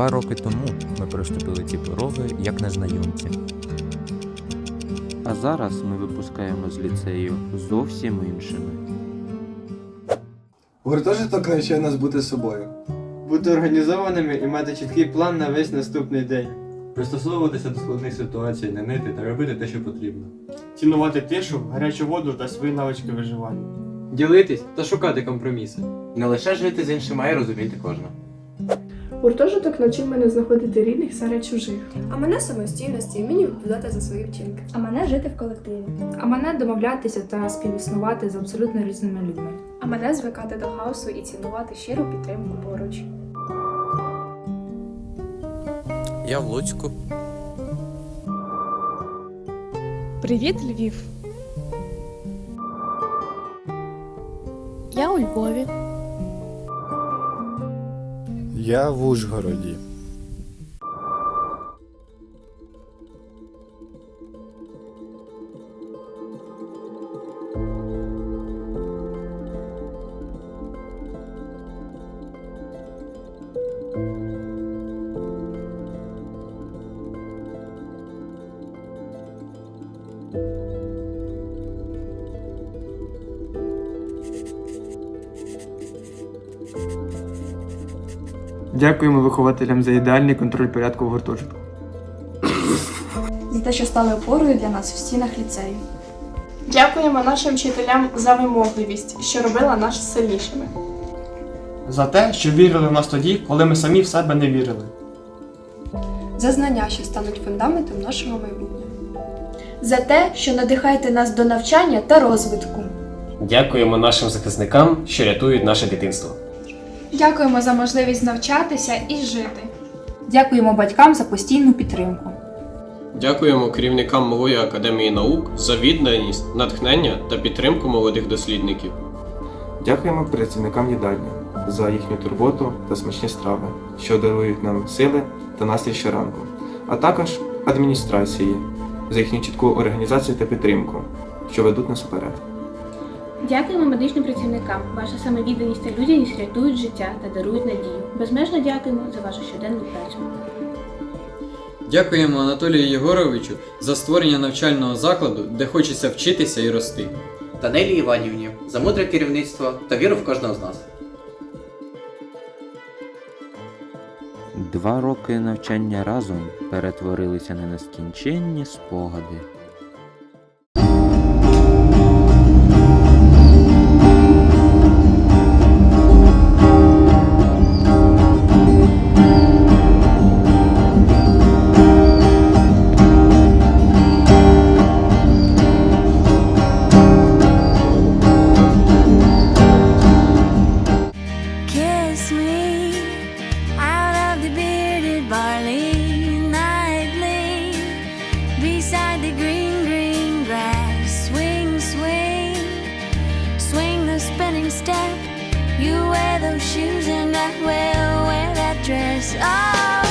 Два роки тому ми приступили ці пороги як незнайомці. А зараз ми випускаємо з ліцею зовсім іншими. Гуртожиток навчає нас бути собою. бути організованими і мати чіткий план на весь наступний день. Пристосовуватися до складних ситуацій, не нити та робити те, що потрібно. цінувати тишу, гарячу воду та свої навички виживання. Ділитись та шукати компроміси. Не лише жити з іншими, а й розуміти кожного. Гуртожиток навчив мене знаходити рідних серед чужих. А мене самостійності і вміння відповідати за свої вчинки. А мене жити в колективі. А мене домовлятися та співіснувати з абсолютно різними людьми. А мене звикати до хаосу і цінувати щиру підтримку поруч. Я в Луцьку. Привіт, Львів! Я у Львові. Я в Ужгороді. Дякуємо вихователям за ідеальний контроль порядку в гуртожитку. За те, що стали опорою для нас в стінах ліцею. Дякуємо нашим вчителям за вимогливість, що робила нас сильнішими. За те, що вірили в нас тоді, коли ми самі в себе не вірили. За знання, що стануть фундаментом нашого майбутнього. За те, що надихаєте нас до навчання та розвитку. Дякуємо нашим захисникам, що рятують наше дитинство. Дякуємо за можливість навчатися і жити. Дякуємо батькам за постійну підтримку. Дякуємо керівникам Малої академії наук за відданість, натхнення та підтримку молодих дослідників. Дякуємо працівникам їдальні за їхню турботу та смачні страви, що дарують нам сили та настрій щоранку, а також адміністрації за їхню чітку організацію та підтримку, що ведуть нас вперед. Дякуємо медичним працівникам. Ваша самовідданість та людяність рятують життя та дарують надію. Безмежно дякуємо за вашу щоденну працю. Дякуємо Анатолію Єгоровичу за створення навчального закладу, де хочеться вчитися і рости. Та Нелі Іванівні за мудре керівництво та віру в кожного з нас. Два роки навчання разом перетворилися на нескінченні спогади. Spinning step. You wear those shoes and I will wear that dress. Oh,